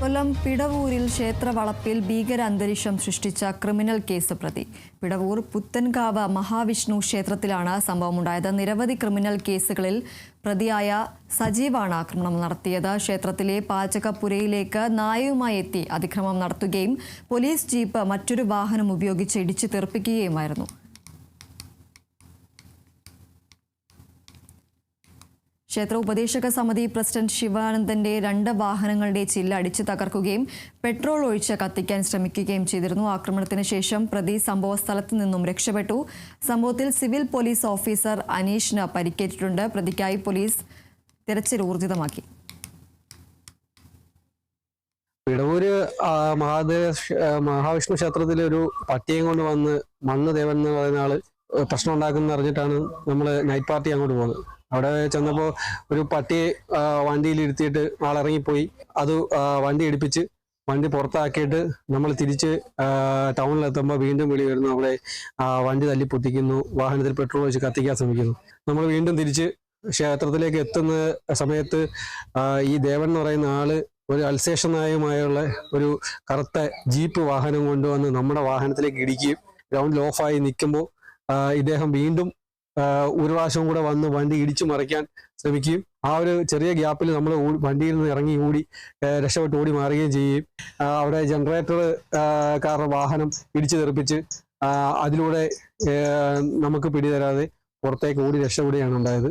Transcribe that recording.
കൊല്ലം പിടവൂരിൽ ക്ഷേത്ര വളപ്പിൽ ഭീകര അന്തരീക്ഷം സൃഷ്ടിച്ച ക്രിമിനൽ കേസ് പ്രതി. പിടവൂർ പുത്തൻകാവ് മഹാവിഷ്ണു ക്ഷേത്രത്തിലാണ് സംഭവമുണ്ടായത്. നിരവധി ക്രിമിനൽ കേസുകളിൽ പ്രതിയായ സജീവാണ് ആക്രമണം നടത്തിയത്. ക്ഷേത്രത്തിലെ പാചകപ്പുരയിലേക്ക് നായയുമായി എത്തി അതിക്രമം നടത്തുകയും പോലീസ് ജീപ്പ് മറ്റൊരു വാഹനം ഉപയോഗിച്ച് ഇടിച്ചു തെറിപ്പിക്കുകയുമായിരുന്നു. ക്ഷേത്ര ഉപദേശക സമിതി പ്രസിഡന്റ് ശിവാനന്ദന്റെ രണ്ട് വാഹനങ്ങളുടെ ചില്ല അടിച്ചു തകർക്കുകയും പെട്രോൾ ഒഴിച്ച് കത്തിക്കാൻ ശ്രമിക്കുകയും ചെയ്തിരുന്നു. ആക്രമണത്തിന് ശേഷം പ്രതി സംഭവ സ്ഥലത്ത് നിന്നും രക്ഷപ്പെട്ടു. സംഭവത്തിൽ സിവിൽ പോലീസ് ഓഫീസർ അനീഷിന് പരിക്കേറ്റിട്ടുണ്ട്. പ്രതിക്കായി പോലീസ് തിരച്ചിൽ ഊർജിതമാക്കി. പിടവൂര് മഹാദേവ മഹാവിഷ്ണു ക്ഷേത്രത്തിലെ ഒരു പട്ടിയും കൊണ്ട് വന്ന് മണ്ണ് ദേവൻ എന്ന് പറയുന്ന ആൾ പ്രശ്നം ഉണ്ടാക്കുന്ന അറിഞ്ഞിട്ടാണ് നൈറ്റ് പാർട്ടി അങ്ങോട്ട് പോകുന്നത് അവിടെ ചെന്നപ്പോൾ ഒരു പട്ടി വണ്ടിയിൽ ഇരുത്തിയിട്ട് ആളിറങ്ങിപ്പോയി. അത് വണ്ടി ഇടിപ്പിച്ച് വണ്ടി പുറത്താക്കിയിട്ട് നമ്മൾ തിരിച്ച് ടൗണിലെത്തുമ്പോൾ വീണ്ടും വിളി വരുന്നു അവിടെ വണ്ടി തല്ലി പൊട്ടിക്കുന്നു വാഹനത്തിൽ പെട്രോൾ വെച്ച് കത്തിക്കാൻ ശ്രമിക്കുന്നു. നമ്മൾ വീണ്ടും തിരിച്ച് ക്ഷേത്രത്തിലേക്ക് എത്തുന്ന സമയത്ത് ഈ ദേവൻ എന്ന് പറയുന്ന ആൾ ഒരു അൽസേഷൻ നായകമായുള്ള ഒരു കറുത്ത ജീപ്പ് വാഹനം കൊണ്ടുവന്ന് നമ്മുടെ വാഹനത്തിലേക്ക് ഇടിക്കുകയും ഗ്രൗണ്ടിൽ ഓഫായി നിൽക്കുമ്പോൾ ഇദ്ദേഹം വീണ്ടും ഒരു പ്രാവശ്യം കൂടെ വന്ന് വണ്ടി ഇടിച്ചു മറിക്കാൻ ശ്രമിക്കുകയും ആ ഒരു ചെറിയ ഗ്യാപ്പിൽ നമ്മൾ വണ്ടിയിൽ നിന്ന് ഇറങ്ങി ഓടി രക്ഷപ്പെട്ട് ഓടി മാറുകയും ചെയ്യുകയും അവിടെ ജനറേറ്റർ കാരുടെ വാഹനം ഇടിച്ചു തെറിപ്പിച്ച് അതിലൂടെ നമുക്ക് പിടിതരാതെ പുറത്തേക്ക് ഓടി രക്ഷപ്പെടുകയാണ് ഉണ്ടായത്.